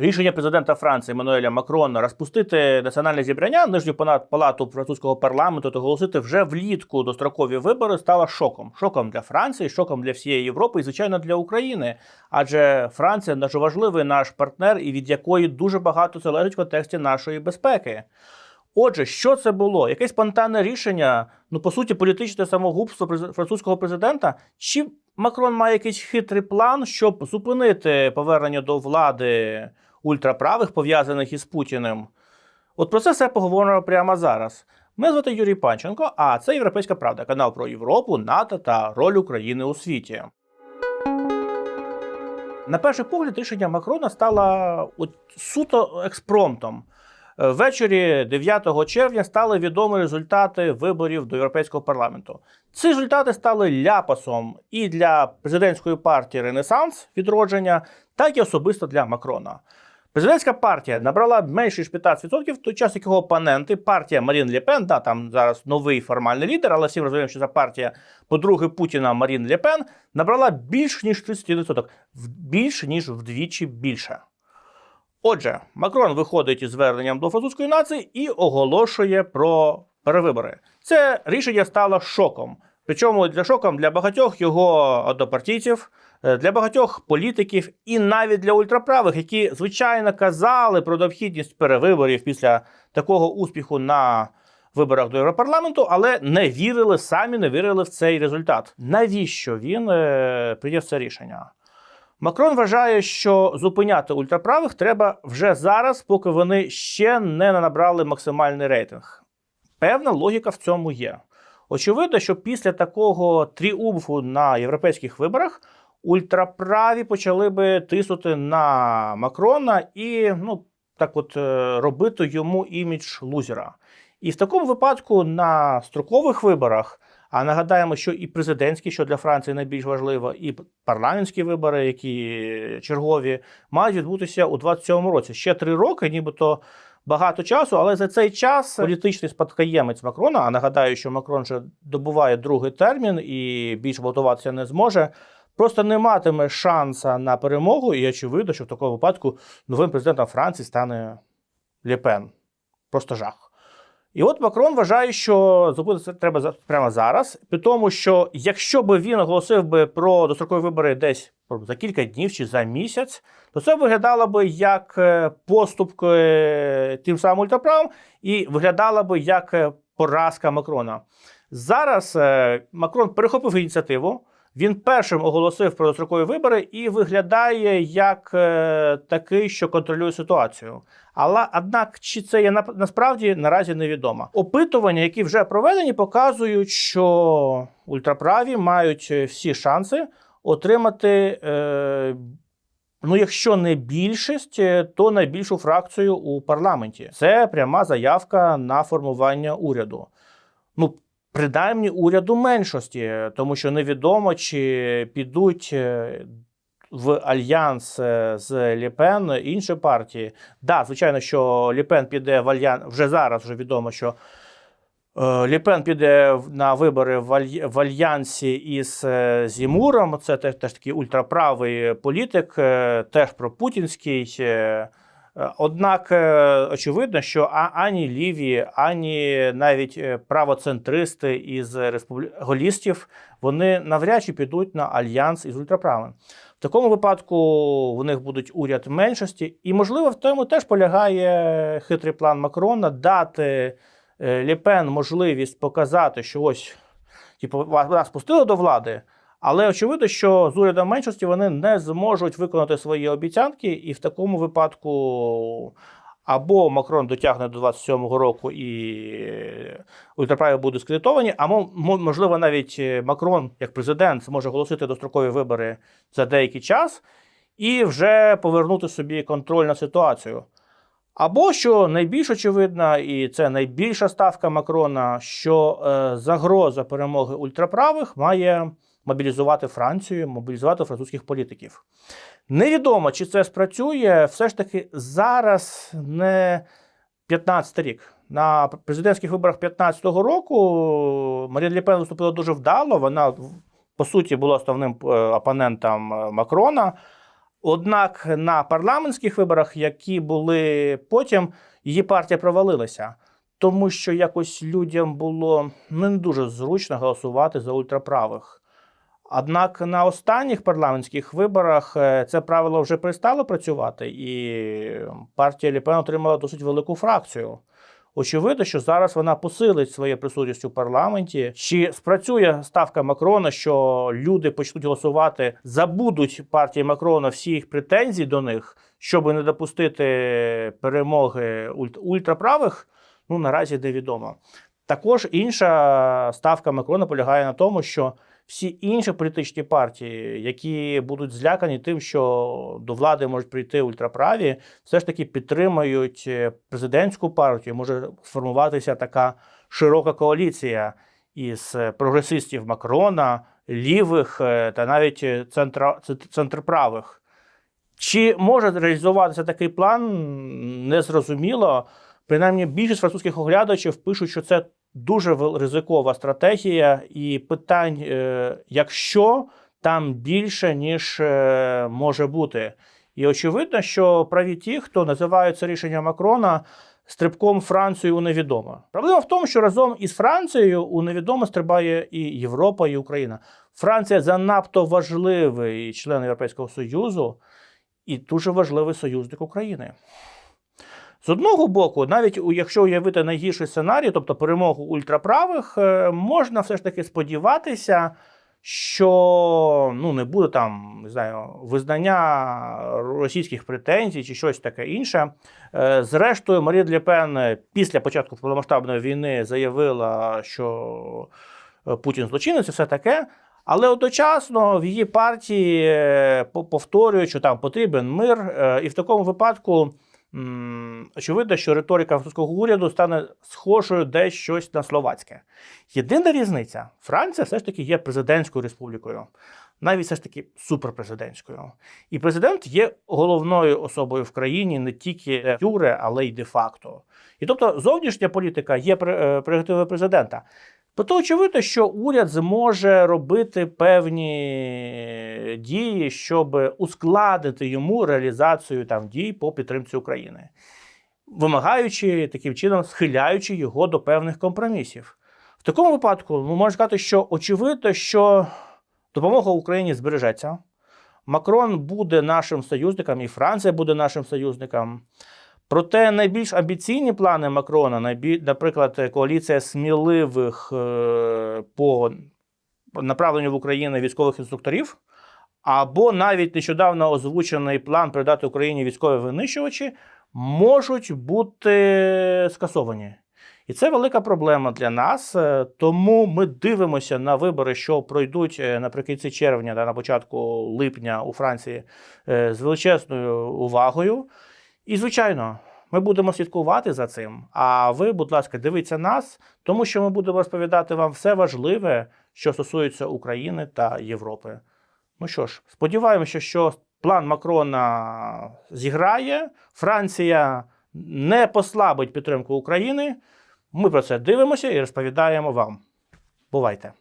Рішення президента Франції Еммануеля Макрона розпустити національне зібрання нижню палату французького парламенту та оголосити вже влітку дострокові вибори стало шоком. Шоком для Франції, шоком для всієї Європи і звичайно для України. Адже Франція дуже важливий наш партнер, і від якої дуже багато залежить в контексті нашої безпеки. Отже, що це було? Якесь спонтанне рішення, ну по суті, політичне самогубство французького президента? Чи Макрон має якийсь хитрий план, щоб зупинити повернення до влади ультраправих, пов'язаних із Путіним? От про це все поговоримо прямо зараз. Мене звати Юрій Панченко, а це Європейська Правда, канал про Європу, НАТО та роль України у світі. На перший погляд, рішення Макрона стало от суто експромтом. Ввечері 9 червня стали відомі результати виборів до Європейського парламенту. Ці результати стали ляпасом і для президентської партії Ренесанс відродження, так і особисто для Макрона. Президентська партія набрала менше ніж 15%, в той час як його опоненти, партія Марін Ле Пен, да, там зараз новий формальний лідер, але всі розуміємо, що це партія подруги Путіна Марін Ле Пен, набрала більш ніж 31%, в- більш ніж вдвічі більше. Отже, Макрон виходить із зверненням до французької нації і оголошує про перевибори. Це рішення стало шоком. Причому для шоком для багатьох його однопартійців, для багатьох політиків і навіть для ультраправих, які звичайно казали про необхідність перевиборів після такого успіху на виборах до Європарламенту, але не вірили самі, не вірили в цей результат. Навіщо він е, прийняв це рішення? Макрон вважає, що зупиняти ультраправих треба вже зараз, поки вони ще не набрали максимальний рейтинг. Певна логіка в цьому є. Очевидно, що після такого тріумфу на європейських виборах ультраправі почали би тиснути на Макрона і ну, так от е, робити йому імідж лузера. І в такому випадку на строкових виборах, а нагадаємо, що і президентські, що для Франції найбільш важливо, і парламентські вибори, які чергові, мають відбутися у 27-му році. Ще три роки, нібито багато часу, але за цей час політичний спадкоємець Макрона, а нагадаю, що Макрон вже добуває другий термін і більше балотуватися не зможе. Просто не матиме шанса на перемогу, і очевидно, що в такому випадку новим президентом Франції стане Ле Пен. Просто жах. І от Макрон вважає, що зробити це треба прямо зараз, при тому, що якщо би він оголосив би про дострокові вибори десь за кілька днів чи за місяць, то це виглядало би як е, поступ е, тим самим ультраправим і виглядало би як е, поразка Макрона. Зараз Макрон перехопив ініціативу. Він першим оголосив про дострокові вибори і виглядає як е, такий, що контролює ситуацію. Але однак, чи це є на- насправді наразі невідомо. Опитування, які вже проведені, показують, що ультраправі мають е, всі шанси отримати, е, ну якщо не більшість, е, то найбільшу фракцію у парламенті. Це пряма заявка на формування уряду. Ну, принаймні уряду меншості, тому що невідомо, чи підуть е, в альянс е, з Ліпен інші партії. Да, звичайно, що Ліпен піде в альянс вже зараз. Вже відомо, що е, Ліпен піде на вибори в, аль... в альянсі із Зімуром. Це теж, теж такий ультраправий політик, теж пропутінський. Однак е, очевидно, що ані ліві, ані навіть е, правоцентристи із республі... голістів вони навряд чи підуть на альянс із ультраправим. В такому випадку у них будуть уряд меншості, і можливо в тому теж полягає хитрий план Макрона дати е, Ліпен можливість показати, що ось типу, вас пустили до влади. Але очевидно, що з урядом меншості вони не зможуть виконати свої обіцянки, і в такому випадку або Макрон дотягне до 27-го року і ультраправі будуть скредитовані, а мо- мо- можливо навіть Макрон, як президент, зможе оголосити дострокові вибори за деякий час і вже повернути собі контроль на ситуацію. Або що найбільш очевидно, і це найбільша ставка Макрона, що е, загроза перемоги ультраправих має мобілізувати Францію, мобілізувати французьких політиків. Невідомо, чи це спрацює. Все ж таки зараз не 15 рік. На президентських виборах 15-го року Марін Ле Пен виступила дуже вдало. Вона, по суті, була основним е, опонентом е, Макрона. Однак на парламентських виборах, які були потім, її партія провалилася, тому що якось людям було ну, не дуже зручно голосувати за ультраправих. Однак на останніх парламентських виборах е, це правило вже перестало працювати, і партія Ліпен отримала досить велику фракцію. Очевидно, що зараз вона посилить своє присутність у парламенті. Чи спрацює ставка Макрона, що люди почнуть голосувати, забудуть партії Макрона всі їх претензії до них, щоб не допустити перемоги ульт- ультраправих? Ну наразі невідомо. Також інша ставка Макрона полягає на тому, що всі інші політичні партії, які будуть злякані тим, що до влади можуть прийти ультраправі, все ж таки підтримують е, президентську партію. Може сформуватися така широка коаліція із е, прогресистів Макрона, лівих е, та навіть центра, центрправих. Чи може реалізуватися такий план, незрозуміло. Принаймні, більшість французьких оглядачів пишуть, що це дуже ризикова стратегія, і питань, е, якщо там більше, ніж е, може бути. І очевидно, що праві ті, хто називають це рішення Макрона стрибком Франції у невідоме. Проблема в тому, що разом із Францією у невідоме стрибає і Європа, і Україна. Франція занадто важливий член Європейського Союзу і дуже важливий союзник України. З одного боку, навіть якщо уявити найгірший сценарій, тобто перемогу ультраправих, е, можна все ж таки сподіватися, що ну, не буде там не знаю, визнання російських претензій чи щось таке інше. Е, Зрештою, Марія Ле Пен е, після початку повномасштабної війни заявила, що е, Путін злочинець і все таке. Але одночасно в її партії повторюють, що там потрібен мир, і в такому випадку. Очевидно, що риторика французького уряду стане схожою десь на словацьке. Єдина різниця: Франція все ж таки є президентською республікою, навіть все ж таки суперпрезидентською. І президент є головною особою в країні не тільки юре, але й де-факто. І тобто зовнішня політика є е, прерогативою президента. Проте очевидно, що уряд зможе робити певні дії, щоб ускладнити йому реалізацію там дій по підтримці України, вимагаючи таким чином, схиляючи його до певних компромісів. В такому випадку ми можемо сказати, що очевидно, що допомога Україні збережеться. Макрон буде нашим союзником, і Франція буде нашим союзником. Проте найбільш амбіційні плани Макрона, наприклад, коаліція сміливих е, по направленню в Україну військових інструкторів, або навіть нещодавно озвучений план передати Україні військові винищувачі, можуть бути скасовані. І це велика проблема для нас. е, Тому ми дивимося на вибори, що пройдуть е, наприкінці червня та на початку липня у Франції з величезною увагою. І, звичайно, ми будемо слідкувати за цим. А ви, будь ласка, дивіться нас, тому що ми будемо розповідати вам все важливе, що стосується України та Європи. Ну що ж, сподіваємося, що план Макрона зіграє. Франція не послабить підтримку України. Ми про це дивимося і розповідаємо вам. Бувайте!